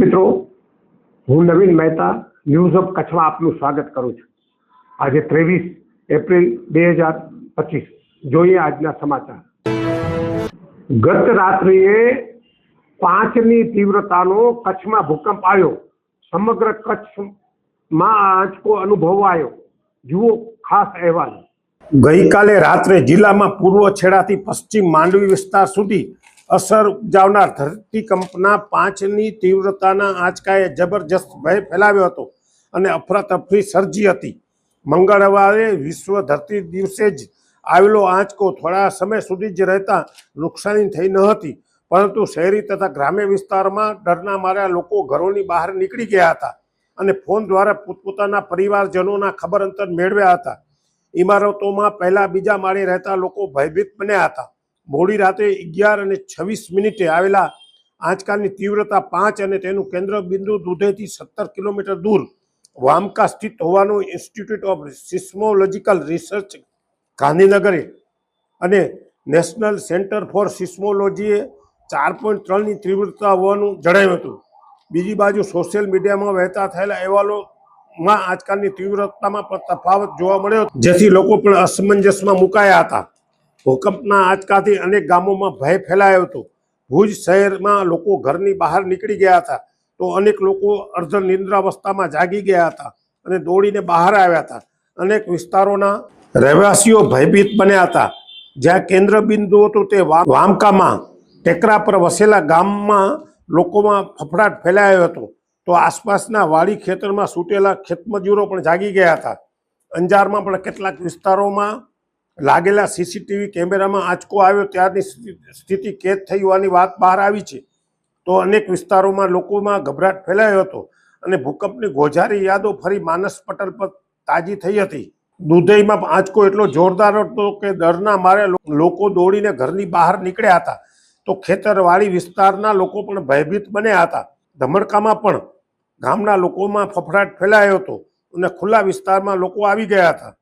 મિત્રો, હું નવીન Mehta news of કચ્છમાં આપનું સ્વાગત કરું છું. આજે ત્રેવીસ એપ્રિલ બે હજાર પચીસ. જોઈએ આજના સમાચાર. ગત રાત્રિએ પાંચની તીવ્રતાનો કચ્છમાં ભૂકંપ આવ્યો. સમગ્ર કચ્છમાં આંચકો અનુભવાયો. જુઓ ખાસ અહેવાલ. ગઈકાલે રાત્રે જિલ્લામાં પૂર્વ છેડાથી પશ્ચિમ માંડવી વિસ્તાર સુધી અસર ઉપજાવનાર ધરતીકંપના પાંચની તીવ્રતાના આંચકાએ જબરજસ્ત ભય ફેલાવ્યો હતો અને અફરાતફરી સર્જી હતી. મંગળવારે વિશ્વ ધરતી દિવસે જ આવેલો આંચકો થોડા સમય સુધી જ રહેતા નુકસાની થઈ ન હતી, પરંતુ શહેરી તથા ગ્રામ્ય વિસ્તારમાં ડરના માર્યા લોકો ઘરોની બહાર નીકળી ગયા હતા અને ફોન દ્વારા પોતપોતાના પરિવારજનોના ખબર અંતર મેળવ્યા હતા. ઇમારતોમાં પહેલા બીજા માળે રહેતા લોકો ભયભીત બન્યા હતા. મોડી રાત્રે અગિયાર અને છવ્વીસ મિનિટે આવેલા આંચકાની તીવ્રતા પાંચ અને તેનું કેન્દ્ર બિંદુ દુધેથી સત્તર કિલોમીટર દૂર વામકા સ્થિત હોવાનું ઇન્સ્ટિટ્યૂટ ઓફ સિસ્મોલોજીકલ રિસર્ચ ગાંધીનગરે અને નેશનલ સેન્ટર ફોર સિસ્મોલોજીએ ચાર પોઈન્ટ ત્રણની તીવ્રતા હોવાનું જણાવ્યું હતું. બીજી બાજુ સોશિયલ મીડિયામાં વહેતા થયેલા અહેવાલોમાં આજકાલની તીવ્રતામાં પણ તફાવત જોવા મળ્યો જેથી લોકો પણ અસમંજસમાં મુકાયા હતા. ભૂકંપના આંચકાથી અનેક ગામોમાં ભય ફેલાયો હતો. ભુજ શહેરમાં લોકો ઘરની બહાર નીકળી ગયા હતા તો અનેક લોકો અર્ધ નિંદ્રાવસ્થામાં જાગી ગયા હતા અને દોડીને બહાર આવ્યા હતા. અનેક વિસ્તારોના રહેવાસીઓ ભયભીત બન્યા હતા. જ્યાં કેન્દ્ર બિંદુ હતું તે વામકામાં, ટેકરા પર વસેલા ગામમાં લોકોમાં ફફડાટ ફેલાયો હતો. તો આસપાસના વાડી ખેતરમાં સૂટેલા ખેતમજૂરો પણ જાગી ગયા હતા. અંજારમાં પણ કેટલાક વિસ્તારોમાં લાગેલા સીસીટીવી કેમેરામાં આંચકો આવ્યો ત્યારની સ્થિતિ- કેદ થઈ હોવાની વાત બહાર આવી છે. તો અનેક વિસ્તારોમાં લોકોમાં ગભરાટ ફેલાયો હતો અને ભૂકંપની ગોઝારી યાદો ફરી માનસ પટલ પર તાજી થઈ હતી. દુધઈમાં આંચકો એટલો જોરદાર હતો કે ડરના મારે લોકો દોડીને ઘરની બહાર નીકળ્યા હતા. તો ખેતરવાડી વિસ્તારના લોકો પણ ભયભીત બન્યા હતા. ધમડકામાં પણ ગામના લોકોમાં ફફડાટ ફેલાયો હતો અને ખુલ્લા વિસ્તારમાં લોકો આવી ગયા હતા.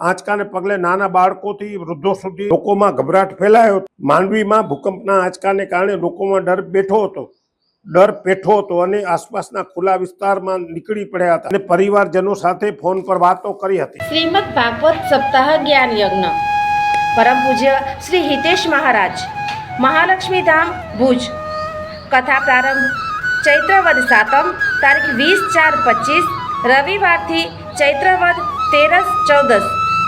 આંચકાને પગલે નાના બાળકોથી વૃદ્ધો સુધી લોકોમાં ગભરાટ ફેલાયો માંડવીમાં ભૂકંપના આંચકાને કારણે લોકોમાં ડર બેઠો હતો. ડર પેઠો હતો અને આસપાસના ખુલ્લા વિસ્તારમાં નીકળી પડ્યા હતા. અને પરિવારજનો સાથે ફોન પર વાતો કરી હતી. શ્રીમદ ભાગવત સપ્તાહ જ્ઞાન યજ્ઞ. પરમ પૂજ્ય શ્રી હિતેશ મહારાજ. મહાલક્ષ્મી ધામ, ભુજ. કથા પ્રારંભ ચૈત્રવદ સાતમ, તારીખ વીસ ચાર પચીસ, રવિવારથી ચૈત્રવદ તેરસ ચૌદસ.